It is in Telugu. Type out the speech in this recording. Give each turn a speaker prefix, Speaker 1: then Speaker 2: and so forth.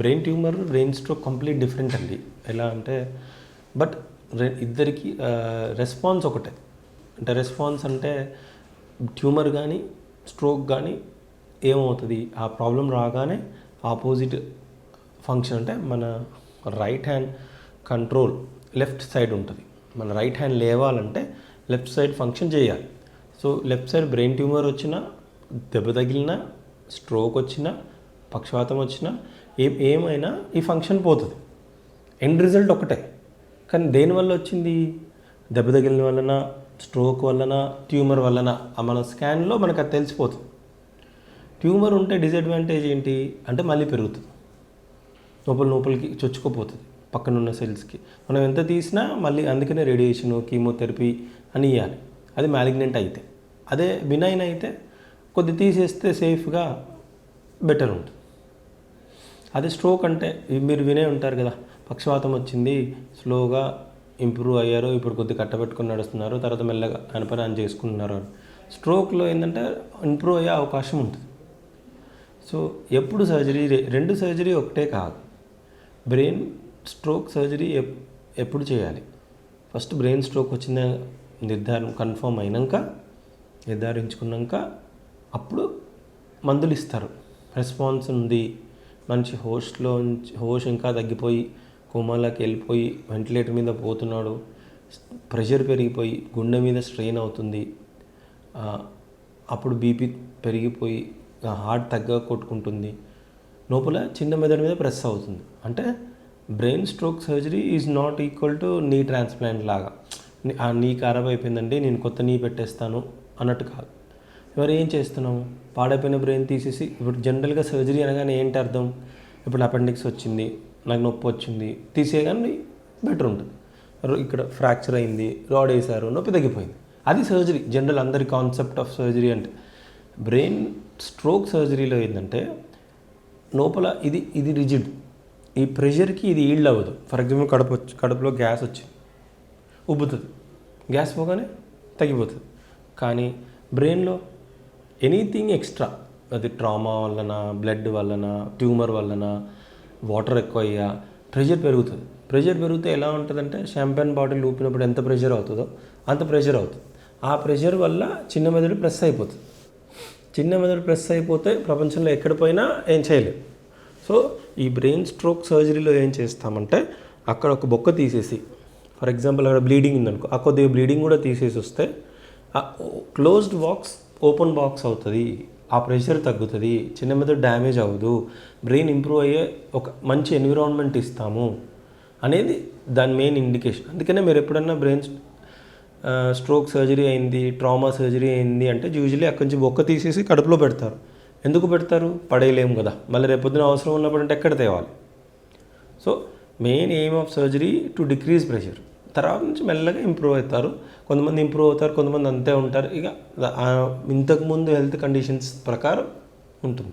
Speaker 1: Brain tumour brain stroke complete different అండి. ఎలా అంటే బట్ ఇద్దరికి రెస్పాన్స్ ఒకటే. అంటే రెస్పాన్స్ అంటే ట్యూమర్ కానీ స్ట్రోక్ కానీ ఏమవుతుంది? ఆ ప్రాబ్లం రాగానే ఆపోజిట్ ఫంక్షన్ అంటే మన right hand control left side ఉంటుంది. మన రైట్ హ్యాండ్ లేవాలంటే లెఫ్ట్ సైడ్ ఫంక్షన్ చేయాలి. So left side brain tumour వచ్చినా దెబ్బ తగిలిన స్ట్రోక్ వచ్చినా పక్షవాతం వచ్చినా ఏం ఏమైనా ఈ ఫంక్షన్ పోతుంది. ఎండ్ రిజల్ట్ ఒకటే కానీ దేనివల్ల వచ్చింది? దెబ్బ తగిలిన వలన స్ట్రోక్ వలన ట్యూమర్ వలన మన స్కాన్లో మనకు అది తెలిసిపోతుంది. ట్యూమర్ ఉంటే డిసడ్వాంటేజ్ ఏంటి? అంటే మళ్ళీ పెరుగుతుంది. లోపల లోపలికి చొచ్చుకోపోతుంది పక్కన ఉన్న సెల్స్కి మనం ఎంత తీసినా మళ్ళీ అందుకనే రేడియేషను కీమోథెరపీ అని ఇవ్వాలి అది మ్యాలిగ్నెంట్ అయితే. అదే బినైన్ అయితే కొద్ది తీసేస్తే సేఫ్గా బెటర్ ఉంటుంది. అదే స్ట్రోక్ అంటే మీరు వినే ఉంటారు కదా పక్షవాతం వచ్చింది స్లోగా ఇంప్రూవ్ అయ్యారు ఇప్పుడు కొద్ది కట్టబెట్టుకుని నడుస్తున్నారు తర్వాత మెల్లగా ఆయన పని ఆయన చేసుకుంటున్నారు అని. స్ట్రోక్లో ఏంటంటే ఇంప్రూవ్ అయ్యే అవకాశం ఉంటుంది. సో ఎప్పుడు సర్జరీ రెండు సర్జరీ ఒకటే కాదు. బ్రెయిన్ స్ట్రోక్ సర్జరీ ఎప్- ఎప్పుడు చేయాలి? ఫస్ట్ బ్రెయిన్ స్ట్రోక్ వచ్చిన నిర్ధారణ కన్ఫర్మ్ అయినాక నిర్ధారించుకున్నాక అప్పుడు మందులు ఇస్తారు. రెస్పాన్స్ ఉంది. మంచి హోస్ట్లో హోష్ ఇంకా తగ్గిపోయి కోమాలోకి వెళ్ళిపోయి వెంటిలేటర్ మీద పోతున్నాడు. ప్రెషర్ పెరిగిపోయి గుండె మీద స్ట్రెయిన్ అవుతుంది. అప్పుడు బీపీ పెరిగిపోయి హార్ట్ తగ్గ కొట్టుకుంటుంది. లోపల చిన్న మెదడు మీద ప్రెస్ అవుతుంది. అంటే brain stroke surgery is not equal to knee transplant లాగా. ఆ నీ ఖరాబ్ అయిపోయిందండి నేను కొత్త నీ పెట్టేస్తాను అన్నట్టు కాదు. మరి ఏం చేస్తున్నాము పాడైపోయిన బ్రెయిన్ తీసేసి ఇప్పుడు జనరల్గా సర్జరీ అనగానే ఏంటి అర్థం? ఇప్పుడు అపెండిక్స్ వచ్చింది నాకు నొప్పి వచ్చింది తీసేయగానే బెటర్ ఉంటుంది. ఇక్కడ ఫ్రాక్చర్ అయింది రాడ్ వేసారు నొప్పి తగ్గిపోయింది. అది సర్జరీ జనరల్ అందరి కాన్సెప్ట్ ఆఫ్ సర్జరీ అంటే. బ్రెయిన్ స్ట్రోక్ సర్జరీలో ఏంటంటే లోపల ఇది ఇది రిజిడ్. ఈ ప్రెషర్కి ఇది ఈల్డ్ అవ్వదు. ఫర్ ఎగ్జాంపుల్ కడుపు వచ్చి కడుపులో గ్యాస్ వచ్చింది ఉబ్బుతుంది. గ్యాస్ పోగానే తగ్గిపోతుంది. కానీ బ్రెయిన్లో ఎనీథింగ్ ఎక్స్ట్రా అది ట్రామా వలన బ్లడ్ వలన ట్యూమర్ వలన వాటర్ ఎక్కువ అయ్యా ప్రెషర్ పెరుగుతుంది. ప్రెషర్ పెరిగితే ఎలా ఉంటుందంటే షాంపెన్ బాటిల్ ఊపినప్పుడు ఎంత ప్రెషర్ అవుతుందో అంత ప్రెషర్ అవుతుంది. ఆ ప్రెషర్ వల్ల చిన్న మెదడు ప్రెస్ అయిపోతుంది. చిన్న మెదడు ప్రెస్ అయిపోతే ప్రపంచంలో ఎక్కడ పోయినా ఏం చేయలేం. సో ఈ బ్రెయిన్ స్ట్రోక్ సర్జరీలో ఏం చేస్తామంటే అక్కడ ఒక బొక్క తీసేసి ఫర్ ఎగ్జాంపుల్ అక్కడ బ్లీడింగ్ ఉందనుకో ఆ కొద్దిగా బ్లీడింగ్ కూడా తీసేసి వస్తే క్లోజ్డ్ బాక్స్ ఓపెన్ బాక్స్ అవుతుంది ఆ ప్రెషర్ తగ్గుతుంది చిన్న మీద డ్యామేజ్ అవ్వదు బ్రెయిన్ ఇంప్రూవ్ అయ్యే ఒక మంచి ఎన్విరాన్మెంట్ ఇస్తాము అనేది దాని మెయిన్ ఇండికేషన్ అందుకనే మీరు ఎప్పుడన్నా బ్రెయిన్ స్ట్రోక్ సర్జరీ అయింది ట్రామా సర్జరీ అయింది అంటే యూజువలీ అక్కడి నుంచి బొక్క తీసేసి కడుపులో పెడతారు. ఎందుకు పెడతారు? పడేయలేము కదా. మళ్ళీ రేపొద్దున అవసరం ఉన్నప్పుడు అంటే ఎక్కడ తేవాలి? So main aim of surgery to decrease pressure తర్వాత నుంచి మెల్లగా ఇంప్రూవ్ అవుతారు. కొంతమంది ఇంప్రూవ్ అవుతారు కొంతమంది అంతే ఉంటారు. ఇక ఇంతకుముందు హెల్త్ కండిషన్స్ ప్రకారం ఉంటుంది.